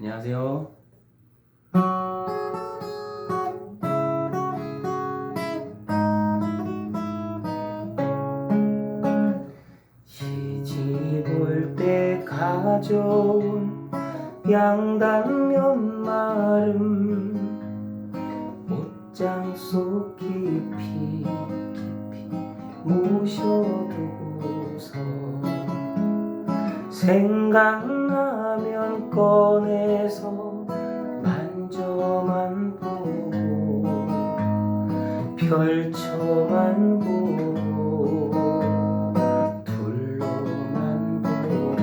안녕하세요. 시집 올 때 가져온 양당면 마름 옷장 속 깊이 깊이 모셔두고서 생각나면 꺼내서 만져만 보고 펼쳐만 보고 둘러만 보고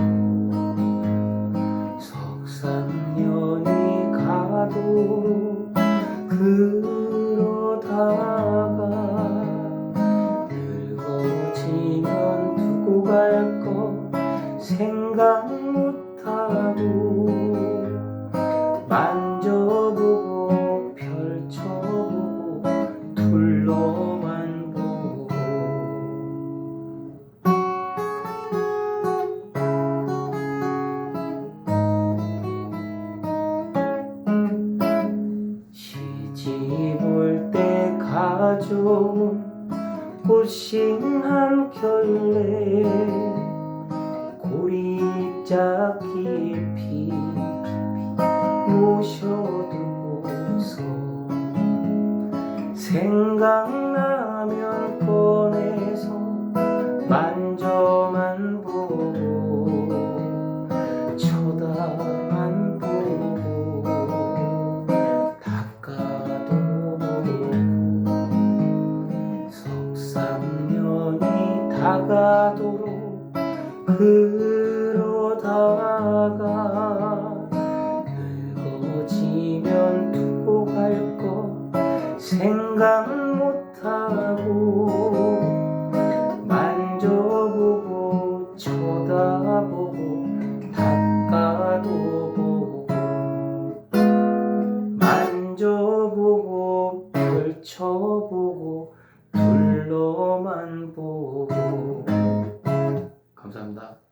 석삼년이 가도록 그러다가 늙어지면 두고 갈거 생각 못하고 만져보고 펼쳐보고 둘러만 보고 시집 올때 가져온 꽃신 한 켤레 고리자 깊이 모셔두고서 생각나면 꺼내서 만져만 보고 쳐다만 보고 닦아도 보고 석삼년이 다가도록 그 러다가 늙어지면 두고 갈 거 생각 못하고 만져보고 쳐다보고 닦아도 보고 만져보고 펼쳐보고 둘러만 보고 감사합니다.